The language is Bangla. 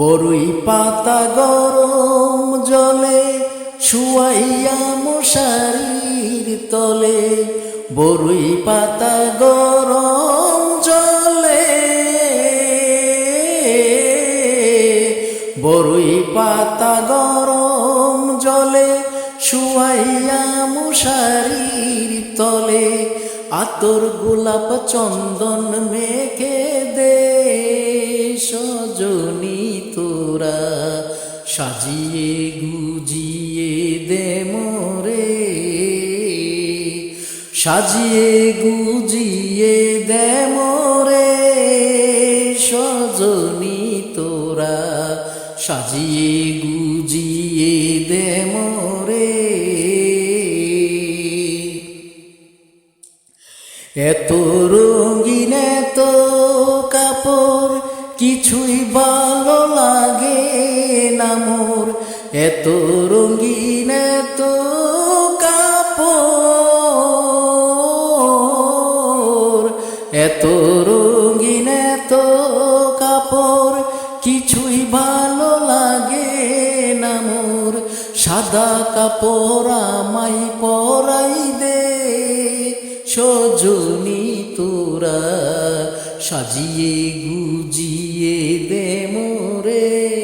বড়ই পাতা গরম জলে, শুয়াইয়া মশারির তলে। বড়ই পাতা গরম জলে বড়ই পাতা গরম জলে, শুয়াইয়া মশারির তলে। আতর গোলাপ চন্দন মেখে দে সজনী তোরা সাজিয়ে গুজিয়ে দে মোরে। সাজিয়ে গুজিয়ে দে মোরে। সজনি তোরা সাজিয়ে গুজিয়ে দে মোরে। এত রঙিন এত কাপড় কিছুই লাগে না মোর? এত রঙিন, এত কাপড়। এত রঙিন, এত কাপড়, কিছুই ভালো লাগে না মোর। সাদা কাপড় আমাই পরাই দে, সজনী তোরা সাজিয়ে গুজিয়ে দে মোরে।